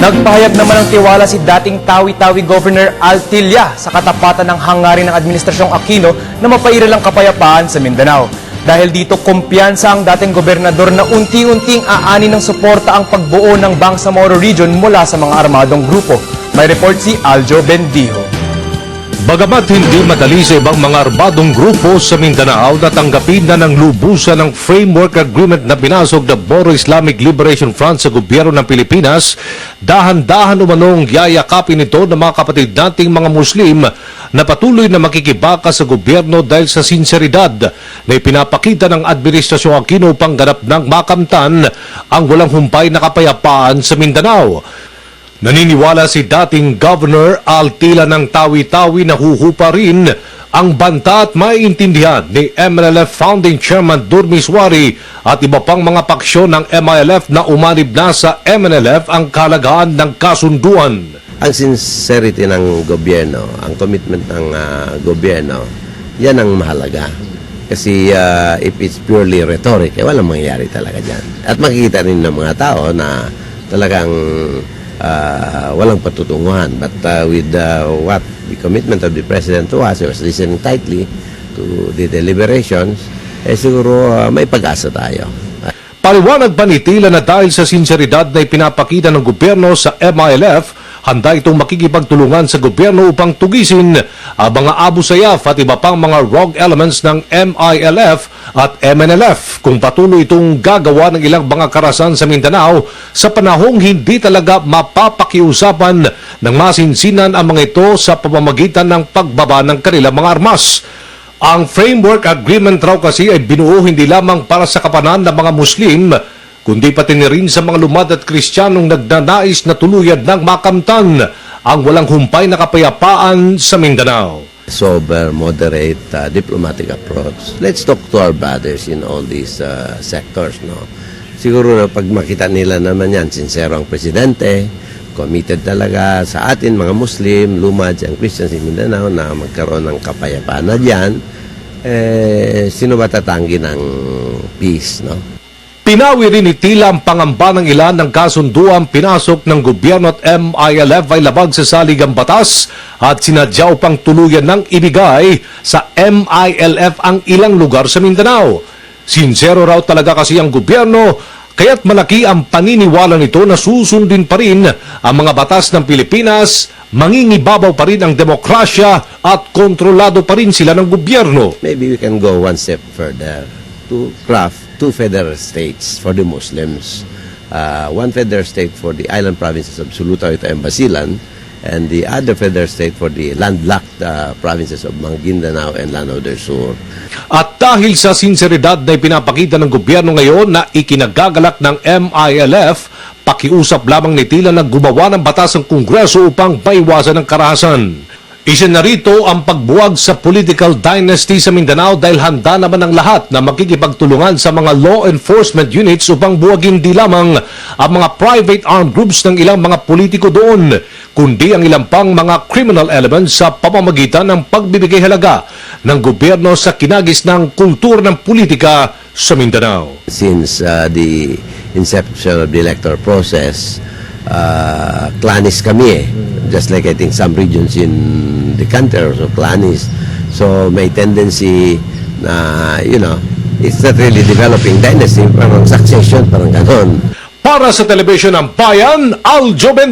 Nagpahayag naman ng tiwala si dating Tawi-Tawi Governor Altilla sa katapatan ng hangarin ng Administrasyong Aquino na mapairil ang kapayapaan sa Mindanao. Dahil dito, kumpiyansa ang dating gobernador na unti-unting aani ng suporta ang pagbuo ng Bangsamoro Region mula sa mga armadong grupo. May report si Aljo Bendijo. Bagamat hindi madali sa ibang mga armadong grupo sa Mindanao na tanggapin na ng lubusan ng framework agreement na binasog ng Boro Islamic Liberation Front sa gobyerno ng Pilipinas, dahan-dahan umanong yayakapin ito ng mga kapatid nating mga Muslim na patuloy na makikibaka sa gobyerno dahil sa sinseridad na ipinapakita ng Administrasyong Aquino upang ganap ng makamtan ang walang humpay na kapayapaan sa Mindanao. Naniniwala si dating Governor Altila ng Tawi-Tawi na huhupa rin ang banta at maiintindihan ni MNLF Founding Chairman Durmiswari at iba pang mga paksyon ng MILF na umanib na sa MNLF ang kalagaan ng kasunduan. ang sincerity ng gobyerno, ang commitment ng ah, gobyerno, yan ang mahalaga. Kasi ah, if it's purely rhetoric, eh, walang mangyayari talaga dyan. At makikita rin ng mga tao na talagang ah, walang patutunguhan. But ah, with ah, what the commitment of the President to us, he was listening tightly to the deliberations, eh siguro ah, may pag-asa tayo. Paliwanag pa ni na dahil sa sinseridad na ipinapakita ng gobyerno sa MILF, handa itong makikipagtulungan sa gobyerno upang tugisin ang mga Abu Sayyaf at iba pang mga rogue elements ng MILF at MNLF kung patuloy itong gagawa ng ilang mga karasan sa Mindanao sa panahong hindi talaga mapapakiusapan ng masinsinan ang mga ito sa pamamagitan ng pagbaba ng kanilang mga armas. Ang framework agreement raw kasi ay binuo hindi lamang para sa kapanan ng mga Muslim, kundi pati na rin sa mga lumad at Kristiyanong nagnanais na tuluyan ng makamtan ang walang humpay na kapayapaan sa Mindanao. sober, moderate, uh, diplomatic approach. Let's talk to our brothers in all these uh, sectors, no? Siguro na pag makita nila naman yan, sincero ang presidente, committed talaga sa atin, mga Muslim, lumad, ang Christians in Mindanao, na magkaroon ng kapayapaan na dyan, eh, sino ba tatanggi ng peace, no? Pinawi rin ni Tila ang pangamba ng ilan ng kasunduan pinasok ng gobyerno at MILF ay labag sa saligang batas at sinadya upang tuluyan ng ibigay sa MILF ang ilang lugar sa Mindanao. Sincero raw talaga kasi ang gobyerno kaya't malaki ang paniniwala nito na susundin pa rin ang mga batas ng Pilipinas, mangingibabaw pa rin ang demokrasya at kontrolado pa rin sila ng gobyerno. maybe we can go one step further to craft two federal states for the Muslims. Uh, one federal state for the island provinces of Sulutan and Basilan, and the other federal state for the landlocked uh, provinces of Maguindanao and Lanao del Sur. At dahil sa sinseridad na ipinapakita ng gobyerno ngayon na ikinagagalak ng MILF, pakiusap lamang ni Tila na gumawa ng batas ng Kongreso upang maiwasan ang karahasan. Isa na rito ang pagbuwag sa political dynasty sa Mindanao dahil handa naman ang lahat na makikipagtulungan sa mga law enforcement units upang buwagin di lamang ang mga private armed groups ng ilang mga politiko doon, kundi ang ilang pang mga criminal elements sa pamamagitan ng pagbibigay halaga ng gobyerno sa kinagis ng kultur ng politika sa Mindanao. Since uh, the inception of the electoral process, uh, clanis kami eh. Just like I think some regions in the country also clanis. So may tendency na, you know, it's not really developing dynasty, parang succession, parang ganon. Para sa telebisyon ng Bayan, Aljo Ben